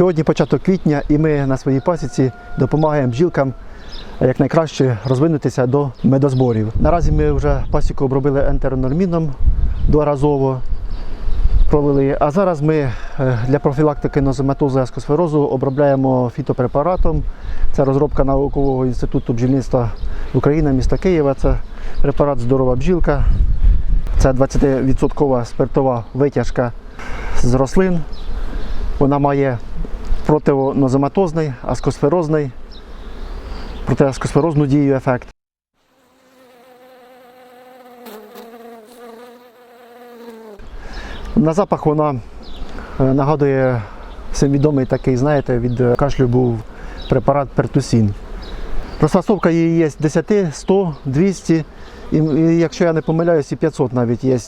Сьогодні початок квітня, і ми на своїй пасіці допомагаємо бджілкам якнайкраще розвинутися до медозборів. Наразі ми вже пасіку обробили ентеронорміном дворазово. Пролили. А зараз ми е, для профілактики нозематозу і аскосферозу обробляємо фітопрепаратом. Це розробка наукового інституту бджільництва України міста Києва. Це препарат Здорова бджілка. Це 20% спиртова витяжка з рослин. Вона має противонозематозний, аскосферозний, протиаскосферозну дію ефект. На запах вона е, нагадує всім відомий такий, знаєте, від кашлю був препарат Пертусін. Розфасовка її є 10, 100, 200, і, і якщо я не помиляюсь, і 500 навіть є.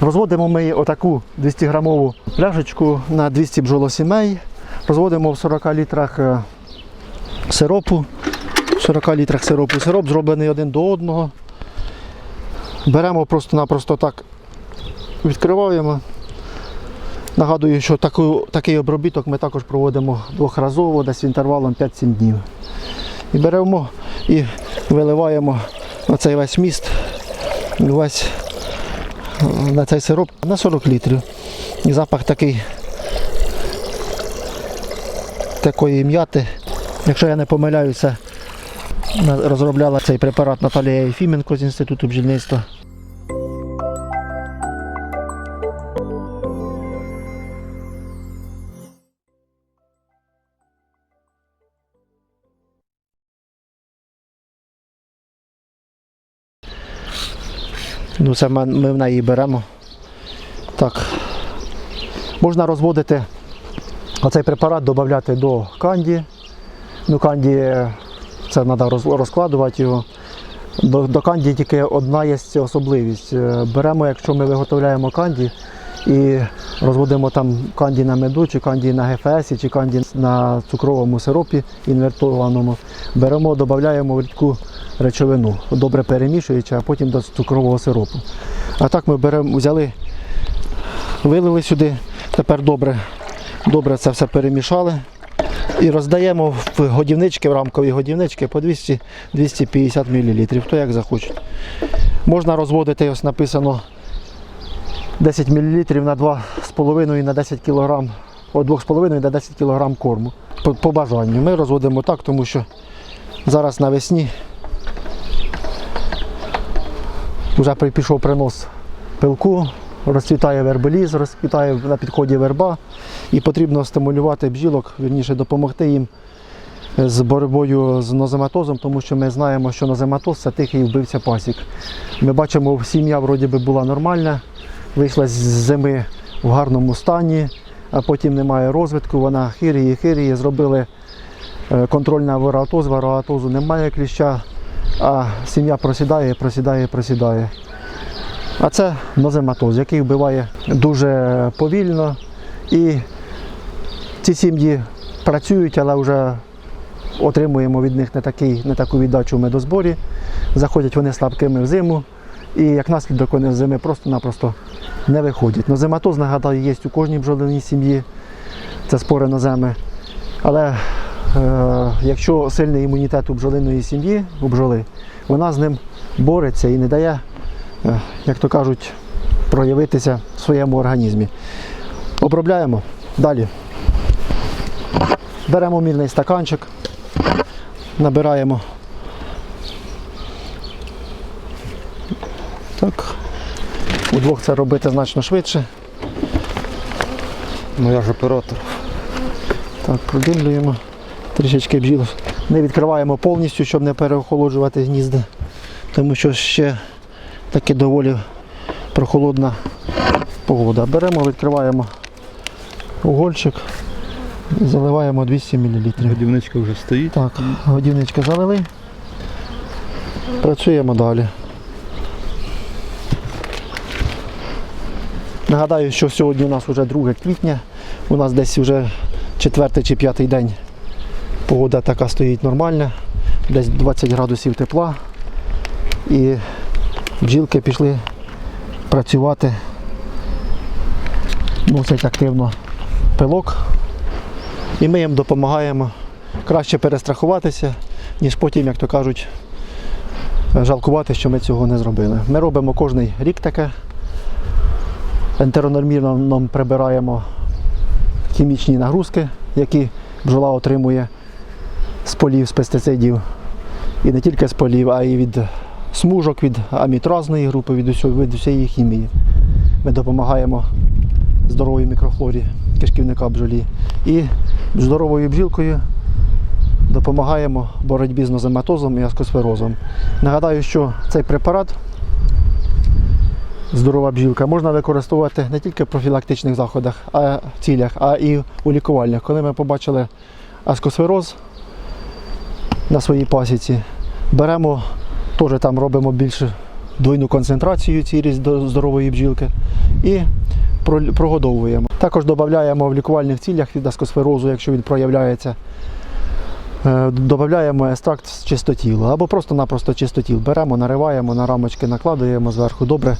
Розводимо ми отаку 200-грамову пляшечку на 200 бджолосімей. Розводимо в 40 літрах е, сиропу. В 40 літрах сиропу. Сироп зроблений один до одного. Беремо просто-напросто так, відкриваємо. Нагадую, що таку, такий обробіток ми також проводимо двохразово, десь інтервалом 5-7 днів. І беремо і виливаємо оцей весь міст, весь е, на цей сироп на 40 літрів. І запах такий такої м'яти. Якщо я не помиляюся, розробляла цей препарат Наталія Єфіменко з Інституту бджільництва. Ну, це ми в неї беремо. Так. Можна розводити оцей препарат, додати до канді. Ну, канді це треба розкладувати його. До, до канді тільки одна є особливість. Е, Беремо, якщо ми виготовляємо канді і розводимо там канді на меду, чи канді на ГФС, чи канді на цукровому сиропі інвертованому, беремо, додаємо рідку речовину, добре перемішуючи, а потім до цукрового сиропу. А так ми беремо, взяли, вилили сюди, тепер добре, добре це все перемішали. І роздаємо в годівнички, в рамкові годівнички по 200-250 мл, хто як захоче. Можна розводити, ось написано 10 мл на 2,5 на 10 кг, від 2,5 до 10 кг корму. По, по бажанню. Ми розводимо так, тому що зараз навесні вже пішов принос пилку, розцвітає вербеліз, розцвітає на підході верба, і потрібно стимулювати бджілок, вірніше допомогти їм з боротьбою з нозематозом, тому що ми знаємо, що нозематоз це тихий вбивця пасік. Ми бачимо, сім'я вроді би була нормальна, вийшла з зими в гарному стані, а потім немає розвитку, вона хиріє, хиріє, зробили е, контроль на вароатоз, вароатозу немає кліща, а сім'я просідає, просідає, просідає. А це нозематоз, який вбиває дуже повільно. І ці сім'ї працюють, але вже отримуємо від них не, такий, не таку віддачу в медозборі. Заходять вони слабкими в зиму, і як наслідок вони з зими просто-напросто не виходять. Нозематоз, нагадаю, є у кожній бджолиній сім'ї, це спори ноземи. Але е, якщо сильний імунітет у бджолиної сім'ї, у бджоли, вона з ним бореться і не дає, як то кажуть, проявитися в своєму організмі. Обробляємо далі. Беремо мірний стаканчик, набираємо. Так. Удвох це робити значно швидше. Ну я ж оператор. Так, продимлюємо трішечки бджіл. Не відкриваємо повністю, щоб не переохолоджувати гнізда, тому що ще таки доволі прохолодна погода. Беремо, відкриваємо угольчик, заливаємо 200 мл. Годівничка вже стоїть. Так, годівничка залили. Працюємо далі. Нагадаю, що сьогодні у нас вже 2 квітня. У нас десь вже четвертий чи п'ятий день погода така стоїть нормальна, десь 20 градусів тепла. І бджілки пішли працювати. Носять активно пилок. І ми їм допомагаємо краще перестрахуватися, ніж потім, як то кажуть, жалкувати, що ми цього не зробили. Ми робимо кожний рік таке. Ентеронормірно нам прибираємо хімічні нагрузки, які бджола отримує з полів, з пестицидів. І не тільки з полів, а й від смужок, від амітразної групи, від усієї хімії. Ми допомагаємо здоровій мікрофлорі кишківника бджолі. І здоровою бджілкою допомагаємо боротьбі з нозематозом і аскосферозом. Нагадаю, що цей препарат здорова бджілка можна використовувати не тільки в профілактичних заходах, а цілях, а і у лікувальних. Коли ми побачили аскосфероз на своїй пасіці, беремо, теж там робимо більше двойну концентрацію цієї до здорової бджілки і прогодовуємо. Також додаємо в лікувальних цілях від аскосферозу, якщо він проявляється. Е, Додаємо екстракт з чистотілу або просто-напросто чистотіл. Беремо, нариваємо на рамочки, накладуємо зверху. Добре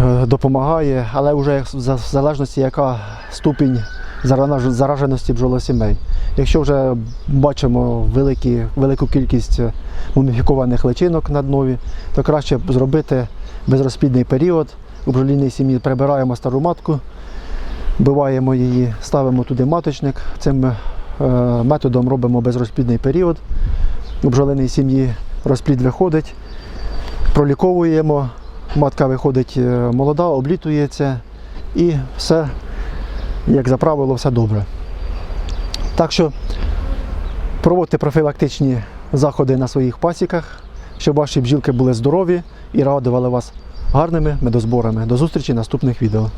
е, допомагає, але вже в залежності, яка ступінь зараженості бджолосімей. Якщо вже бачимо великі, велику кількість е, муміфікованих личинок на днові, то краще зробити безрозплідний період. У бджоліній сім'ї прибираємо стару матку, вбиваємо її, ставимо туди маточник. Цим е, методом робимо безрозплідний період. У бджолиній сім'ї розплід виходить, проліковуємо, матка виходить е, молода, облітується і все, як за правило, все добре. Так що проводьте профілактичні заходи на своїх пасіках, щоб ваші бджілки були здорові і радували вас гарними медозборами. До зустрічі в наступних відео.